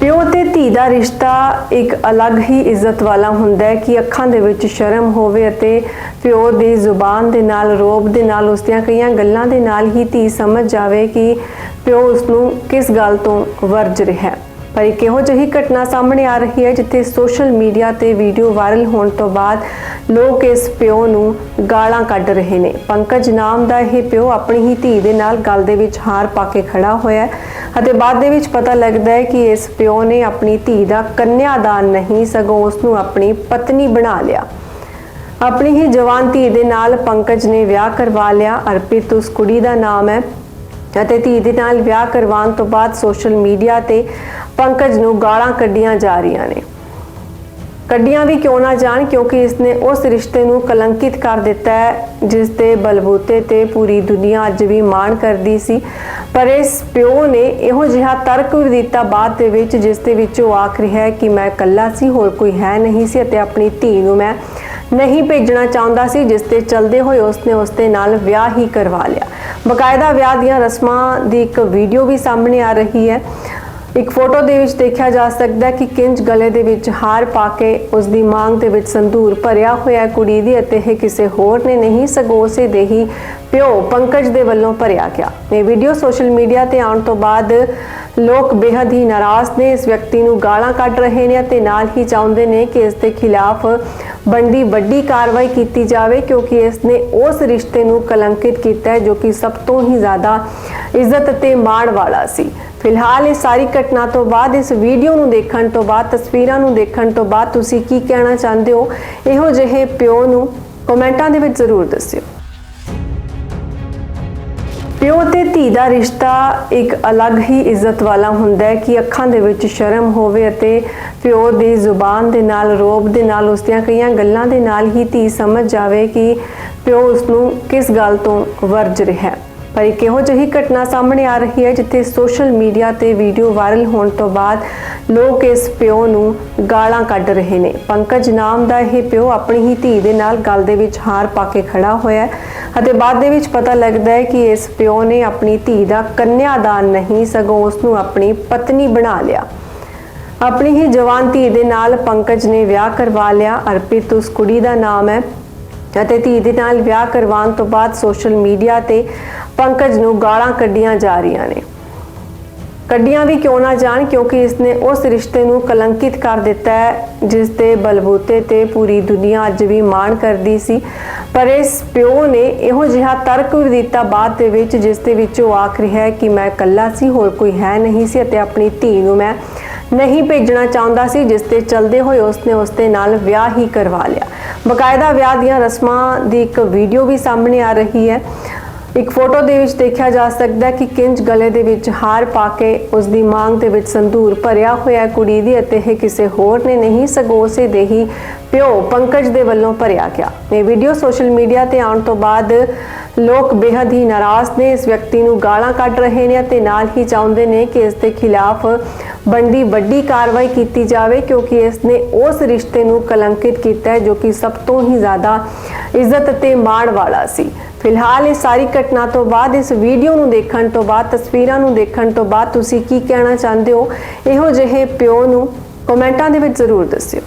ਪਿਓ ਤੇ ਧੀ ਦਾ ਰਿਸ਼ਤਾ ਇੱਕ ਅਲੱਗ ਹੀ ਇੱਜ਼ਤ ਵਾਲਾ ਹੁੰਦਾ ਹੈ ਕਿ ਅੱਖਾਂ ਦੇ ਵਿੱਚ ਸ਼ਰਮ ਹੋਵੇ ਅਤੇ ਪਿਓ ਦੀ ਜ਼ੁਬਾਨ ਦੇ ਨਾਲ, ਰੋਬ ਦੇ ਨਾਲ, ਉਸ ਦੀਆਂ ਕਈਆਂ ਗੱਲਾਂ ਦੇ ਨਾਲ ਹੀ ਧੀ ਸਮਝ ਜਾਵੇ ਕਿ ਪਿਓ ਉਸ ਨੂੰ ਕਿਸ ਗੱਲ ਤੋਂ ਵਰਜ ਰਿਹਾ ਹੈ। ਪਰ ਇੱਕ ਇਹੋ ਜਿਹੀ ਘਟਨਾ ਸਾਹਮਣੇ ਆ ਰਹੀ ਹੈ ਜਿੱਥੇ ਸੋਸ਼ਲ ਮੀਡੀਆ ਤੇ ਵੀਡੀਓ ਵਾਇਰਲ ਹੋਣ ਤੋਂ ਬਾਅਦ ਲੋਕ ਇਸ ਪਿਓ ਨੂੰ ਗਾਲਾਂ ਕੱਢ ਰਹੇ ਨੇ। ਪੰਕਜ ਨਾਮ ਦਾ ਇਹ ਪਿਓ ਆਪਣੀ ਹੀ ਧੀ ਦੇ ਨਾਲ ਗੱਲ ਦੇ ਵਿੱਚ ਹਾਰ ਪਾ ਕੇ ਖੜਾ ਹੋਇਆ ਹੈ। ਅਤੇ ਬਾਅਦ ਦੇ ਵਿੱਚ ਪਤਾ ਲੱਗਦਾ ਹੈ ਕਿ ਇਸ ਪਿਓ ਨੇ ਆਪਣੀ ਧੀ ਦਾ ਕੰਨਿਆਦਾਨ ਨਹੀਂ, ਸਗੋਂ ਉਸ ਨੂੰ ਆਪਣੀ ਪਤਨੀ ਬਣਾ ਲਿਆ। ਆਪਣੀ ਹੀ ਜਵਾਨ ਧੀ ਦੇ ਨਾਲ ਪੰਕਜ ਨੇ ਵਿਆਹ ਕਰਵਾ ਲਿਆ। ਅਰਪਿਤ ਉਸ ਕੁੜੀ ਦਾ ਨਾਮ ਹੈ ਅਤੇ ਧੀ ਦੇ ਨਾਲ ਵਿਆਹ ਕਰਵਾਉਣ ਤੋਂ ਬਾਅਦ ਸੋਸ਼ਲ ਮੀਡੀਆ ਤੇ ਪੰਕਜ ਨੂੰ ਗਾਲਾਂ ਕੱਢੀਆਂ ਜਾ ਰਹੀਆਂ ਨੇ। ਕੱਢੀਆਂ ਵੀ ਕਿਉਂ ਨਾ ਜਾਣ ਕਿਉਂਕਿ ਇਸਨੇ ਉਸ ਰਿਸ਼ਤੇ ਨੂੰ ਕਲੰਕਿਤ ਕਰ ਦਿੱਤਾ ਹੈ, ਜਿਸ ਦੇ ਬਲਬੂਤੇ ਤੇ ਪੂਰੀ ਦੁਨੀਆ ਅੱਜ ਵੀ ਮਾਣ ਕਰਦੀ ਸੀ। ਪਰ ਇਸ ਪਿਓ ਨੇ ਇਹੋ ਜਿਹਾ ਤਰਕ ਵੀ ਦਿੱਤਾ ਬਾਅਦ ਦੇ ਵਿੱਚ, ਜਿਸ ਦੇ ਵਿੱਚ ਉਹ ਆਖ ਰਿਹਾ ਹੈ ਕਿ ਮੈਂ ਇਕੱਲਾ ਸੀ, ਹੋਰ ਕੋਈ ਹੈ ਨਹੀਂ ਸੀ ਅਤੇ ਆਪਣੀ ਧੀ ਨੂੰ ਮੈਂ ਨਹੀਂ ਭੇਜਣਾ ਚਾਹੁੰਦਾ ਸੀ, ਜਿਸ ਤੇ ਚਲਦੇ ਹੋਏ ਉਸਨੇ ਉਸਦੇ ਨਾਲ ਵਿਆਹ ਹੀ ਕਰਵਾ ਲਿਆ। ਬਕਾਇਦਾ ਵਿਆਹ ਦੀਆਂ ਰਸਮਾਂ ਦੀ ਇੱਕ ਵੀਡੀਓ ਵੀ ਸਾਹਮਣੇ ਆ ਰਹੀ ਹੈ। ਇੱਕ ਫੋਟੋ ਦੇ ਵਿੱਚ ਦੇਖਿਆ ਜਾ ਸਕਦਾ ਹੈ ਕਿ ਕਿੰਜ ਗਲੇ ਦੇ ਵਿੱਚ ਹਾਰ ਪਾ ਕੇ ਉਸ ਦੀ ਮਾਂਗ ਦੇ ਵਿੱਚ ਸੰਧੂਰ ਭਰਿਆ ਹੋਇਆ ਕੁੜੀ ਦੀ ਅਤੇ ਇਹ ਕਿਸੇ ਹੋਰ ਨੇ ਨਹੀਂ ਸਗੋਂ ਉਸੇ ਦੇ ਹੀ ਪਿਓ ਪੰਕਜ ਦੇ ਵੱਲੋਂ ਭਰਿਆ ਗਿਆ। ਇਹ ਵੀਡੀਓ ਸੋਸ਼ਲ ਮੀਡੀਆ ਤੇ ਆਉਣ ਤੋਂ ਬਾਅਦ ਲੋਕ ਬੇहद ਹੀ ਨਾਰਾਜ਼ ਨੇ। ਇਸ ਵਿਅਕਤੀ ਨੂੰ ਗਾਲਾਂ ਕੱਢ ਰਹੇ ਨੇ ਅਤੇ ਨਾਲ ਹੀ ਚਾਹੁੰਦੇ ਨੇ ਕਿ ਇਸ ਦੇ ਖਿਲਾਫ ਬੰਦੀ ਵੱਡੀ ਕਾਰਵਾਈ ਕੀਤੀ ਜਾਵੇ, ਕਿਉਂਕਿ ਇਸ ਨੇ ਉਸ ਰਿਸ਼ਤੇ ਨੂੰ ਕਲੰਕਿਤ ਕੀਤਾ ਹੈ, ਜੋ ਕਿ ਸਭ ਤੋਂ ਹੀ ਜ਼ਿਆਦਾ ਇੱਜ਼ਤ ਅਤੇ ਮਾਣ ਵਾਲਾ ਸੀ। ਫਿਲਹਾਲ ਇਹ ਸਾਰੀ ਘਟਨਾ ਤੋਂ ਬਾਅਦ, ਇਸ ਵੀਡੀਓ ਨੂੰ ਦੇਖਣ ਤੋਂ ਬਾਅਦ, ਤਸਵੀਰਾਂ ਨੂੰ ਦੇਖਣ ਤੋਂ ਬਾਅਦ ਤੁਸੀਂ ਕੀ ਕਹਿਣਾ ਚਾਹੁੰਦੇ ਹੋ? ਇਹੋ ਜਿਹੇ ਪਿਓ ਨੂੰ ਕਮੈਂਟਾਂ ਦੇ ਵਿੱਚ ਜ਼ਰੂਰ ਦੱਸਿਓ। ਪਿਓ ਤੇ ਧੀ ਦਾ ਰਿਸ਼ਤਾ ਇੱਕ ਅਲੱਗ ਹੀ ਇੱਜ਼ਤ ਵਾਲਾ ਹੁੰਦਾ ਹੈ ਕਿ ਅੱਖਾਂ ਦੇ ਵਿੱਚ ਸ਼ਰਮ ਹੋਵੇ ਅਤੇ ਪਿਓ ਦੀ ਜ਼ੁਬਾਨ ਦੇ ਨਾਲ, ਰੋਬ ਦੇ ਨਾਲ, ਉਸ ਦੀਆਂ ਕਈਆਂ ਗੱਲਾਂ ਦੇ ਨਾਲ ਹੀ ਧੀ ਸਮਝ ਜਾਵੇ ਕਿ ਪਿਓ ਉਸ ਨੂੰ ਕਿਸ ਗੱਲ ਤੋਂ ਵਰਜ ਰਿਹਾ ਹੈ। ਪਰ ਇੱਕ ਇਹੋ ਜਿਹੀ ਘਟਨਾ ਸਾਹਮਣੇ ਆ ਰਹੀ ਹੈ ਜਿੱਥੇ ਸੋਸ਼ਲ ਮੀਡੀਆ ਤੇ ਵੀਡੀਓ ਵਾਇਰਲ ਹੋਣ ਤੋਂ ਬਾਅਦ ਲੋਕ ਇਸ ਪਿਓ ਨੂੰ ਗਾਲਾਂ ਕੱਢ ਰਹੇ ਨੇ। ਪੰਕਜ ਨਾਮ ਦਾ ਇਹ ਪਿਓ ਆਪਣੀ ਹੀ ਧੀ ਦੇ ਨਾਲ ਗਲ ਦੇ ਵਿੱਚ ਹਾਰ ਪਾ ਕੇ ਖੜਾ ਹੋਇਆ ਹੈ ਅਤੇ ਬਾਅਦ ਦੇ ਵਿੱਚ ਪਤਾ ਲੱਗਦਾ ਹੈ ਕਿ ਇਸ ਪਿਓ ਨੇ ਆਪਣੀ ਧੀ ਦਾ ਕੰਨਿਆਦਾਨ ਨਹੀਂ, ਸਗੋਂ ਉਸ ਨੂੰ ਆਪਣੀ ਪਤਨੀ ਬਣਾ ਲਿਆ। ਆਪਣੀ ਹੀ ਜਵਾਨ ਧੀ ਦੇ ਨਾਲ ਪੰਕਜ ਨੇ ਵਿਆਹ ਕਰਵਾ ਲਿਆ। ਅਰਪਿਤ ਉਸ ਕੁੜੀ ਦਾ ਨਾਮ ਹੈ ਅਤੇ ਧੀ ਦੇ ਨਾਲ ਵਿਆਹ ਕਰਵਾਉਣ ਤੋਂ ਬਾਅਦ ਸੋਸ਼ਲ ਮੀਡੀਆ ਤੇ ਪੰਕਜ ਨੂੰ ਗਾਲਾਂ ਕੱਢੀਆਂ ਜਾ ਰਹੀਆਂ ਨੇ। ਕੱਢੀਆਂ ਵੀ ਕਿਉਂ ਨਾ ਜਾਣ? ਕਿਉਂਕਿ ਇਸਨੇ ਉਸ ਰਿਸ਼ਤੇ ਨੂੰ ਕਲੰਕਿਤ ਕਰ ਦਿੱਤਾ ਹੈ, ਜਿਸ ਦੇ ਬਲਬੂਤੇ ਤੇ ਪੂਰੀ ਦੁਨੀਆ ਅੱਜ ਵੀ ਮਾਣ ਕਰਦੀ ਸੀ। ਪਰ ਇਸ ਪਿਓ ਨੇ ਇਹੋ ਜਿਹਾ ਤਰਕ ਵੀ ਦਿੱਤਾ ਬਾਅਦ ਦੇ ਵਿੱਚ, ਜਿਸ ਦੇ ਵਿੱਚ ਉਹ ਆਖ ਰਿਹਾ ਹੈ ਕਿ ਮੈਂ ਇਕੱਲਾ ਸੀ, ਹੋਰ ਕੋਈ ਹੈ ਨਹੀਂ ਸੀ ਅਤੇ ਆਪਣੀ ਧੀ ਨੂੰ ਮੈਂ ਨਹੀਂ ਭੇਜਣਾ ਚਾਹੁੰਦਾ ਸੀ, ਜਿਸ ਤੇ ਚਲਦੇ ਹੋਏ ਉਸਨੇ ਉਸਦੇ ਨਾਲ ਵਿਆਹ ਹੀ ਕਰਵਾ ਲਿਆ। ਬਕਾਇਦਾ ਵਿਆਹ ਦੀਆਂ ਰਸਮਾਂ ਦੀ ਇੱਕ ਵੀਡੀਓ ਵੀ ਸਾਹਮਣੇ ਆ ਰਹੀ ਹੈ। ਇੱਕ ਫੋਟੋ ਦੇ ਵਿੱਚ ਦੇਖਿਆ ਜਾ ਸਕਦਾ ਹੈ ਕਿ ਕਿੰਜ ਗਲੇ ਦੇ ਵਿੱਚ ਹਾਰ ਪਾ ਕੇ ਉਸ ਦੀ ਮਾਂਗ ਦੇ ਵਿੱਚ ਸੰਧੂਰ ਭਰਿਆ ਹੋਇਆ ਕੁੜੀ ਦੀ ਅਤੇ ਇਹ ਕਿਸੇ ਹੋਰ ਨੇ ਨਹੀਂ ਸਗੋਂ ਉਸੇ ਦੇ ਹੀ ਪਿਓ ਪੰਕਜ ਦੇ ਵੱਲੋਂ ਭਰਿਆ ਗਿਆ। ਇਹ ਵੀਡੀਓ ਸੋਸ਼ਲ ਮੀਡੀਆ ਤੇ ਆਉਣ ਤੋਂ ਬਾਅਦ ਲੋਕ ਬੇहद ਹੀ ਨਾਰਾਜ਼ ਨੇ। ਇਸ ਵਿਅਕਤੀ ਨੂੰ ਗਾਲਾਂ ਕੱਢ ਰਹੇ ਨੇ ਅਤੇ ਨਾਲ ਹੀ ਚਾਹੁੰਦੇ ਨੇ ਕਿ ਇਸ ਦੇ ਖਿਲਾਫ ਬੰਦੀ ਵੱਡੀ ਕਾਰਵਾਈ ਕੀਤੀ ਜਾਵੇ, ਕਿਉਂਕਿ ਇਸ ਨੇ ਉਸ ਰਿਸ਼ਤੇ ਨੂੰ ਕਲੰਕਿਤ ਕੀਤਾ ਹੈ ਜੋ ਕਿ ਸਭ ਤੋਂ ਹੀ ਜ਼ਿਆਦਾ ਇੱਜ਼ਤ ਅਤੇ ਮਾਣ ਵਾਲਾ ਸੀ। ਫਿਲਹਾਲ ਇਹ ਸਾਰੀ ਘਟਨਾ ਤੋਂ ਬਾਅਦ, ਇਸ ਵੀਡੀਓ ਨੂੰ ਦੇਖਣ ਤੋਂ ਬਾਅਦ, ਤਸਵੀਰਾਂ ਨੂੰ ਦੇਖਣ ਤੋਂ ਬਾਅਦ ਤੁਸੀਂ ਕੀ ਕਹਿਣਾ ਚਾਹੁੰਦੇ ਹੋ? ਇਹੋ ਜਿਹੇ ਪਿਓ ਨੂੰ ਕਮੈਂਟਾਂ ਦੇ ਵਿੱਚ ਜ਼ਰੂਰ ਦੱਸਿਓ।